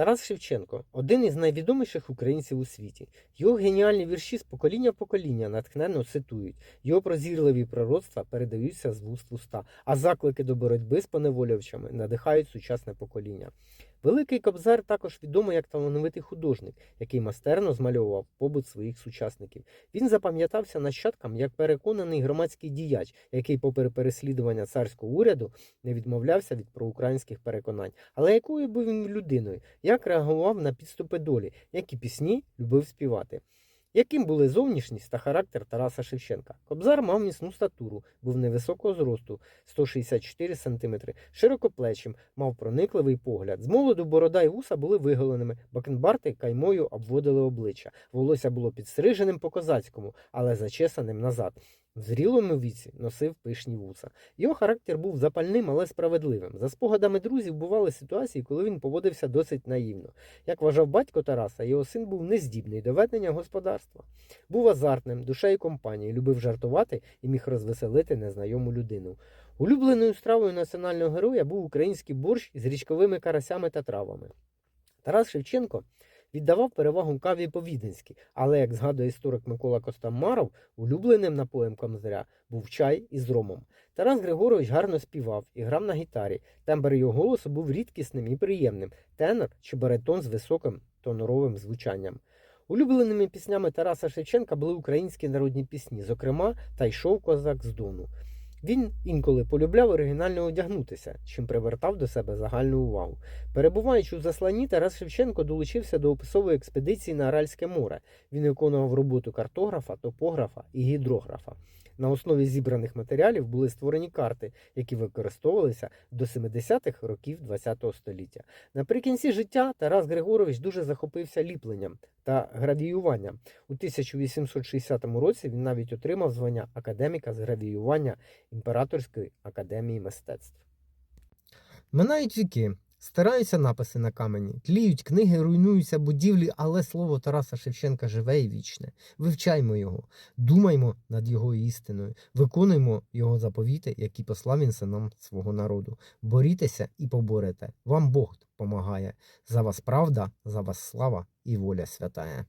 Тарас Шевченко один із найвідоміших українців у світі. Його геніальні вірші з покоління в покоління натхненно цитують. Його прозірливі пророцтва передаються з вуст в уста, а заклики до боротьби з поневолювачами надихають сучасне покоління. Великий Кобзар також відомий як талановитий художник, який майстерно змальовував побут своїх сучасників. Він запам'ятався нащадкам як переконаний громадський діяч, який, попри переслідування царського уряду, не відмовлявся від проукраїнських переконань. Але якою був він людиною, як реагував на підступи долі, які пісні любив співати? Яким були зовнішність та характер Тараса Шевченка? Кобзар мав міцну статуру, був невисокого зросту 164 см, широкоплечим, мав проникливий погляд. З молоду борода й вуса були виголеними, бакенбарти каймою обводили обличчя. Волосся було підстриженим по козацькому, але зачесаним назад. В зрілому віці носив пишні вуса. Його характер був запальним, але справедливим. За спогадами друзів бували ситуації, коли він поводився досить наївно. Як вважав батько Тараса, його син був нездібний до ведення господарства. Був азартним, душею компанії, любив жартувати і міг розвеселити незнайому людину. Улюбленою стравою національного героя був український борщ з річковими карасями та травами. Тарас Шевченко віддавав перевагу каві по-віденськи, але, як згадує історик Микола Костомаров, улюбленим напоєм Комзаря був чай із ромом. Тарас Григорович гарно співав і грав на гітарі. Тембр його голосу був рідкісним і приємним, тенор чи баритон з високим тоноровим звучанням. Улюбленими піснями Тараса Шевченка були українські народні пісні, зокрема Та йшов козак з Дону. Він інколи полюбляв оригінально одягнутися, чим привертав до себе загальну увагу. Перебуваючи у засланні, Тарас Шевченко долучився до описової експедиції на Аральське море. Він виконував роботу картографа, топографа і гідрографа. На основі зібраних матеріалів були створені карти, які використовувалися до 70-х років ХХ століття. Наприкінці життя Тарас Григорович дуже захопився ліпленням та гравіювання. У 1860 році він навіть отримав звання академіка з гравіювання Імператорської академії мистецтв. Минають віки. Стараються написи на камені, тліють книги, руйнуються будівлі, але слово Тараса Шевченка живе і вічне. Вивчаймо його, думаймо над його істиною, виконуймо його заповіти, які послав він синам свого народу. Борітеся і поборете. Вам Бог помагає. За вас правда, за вас слава і воля святая.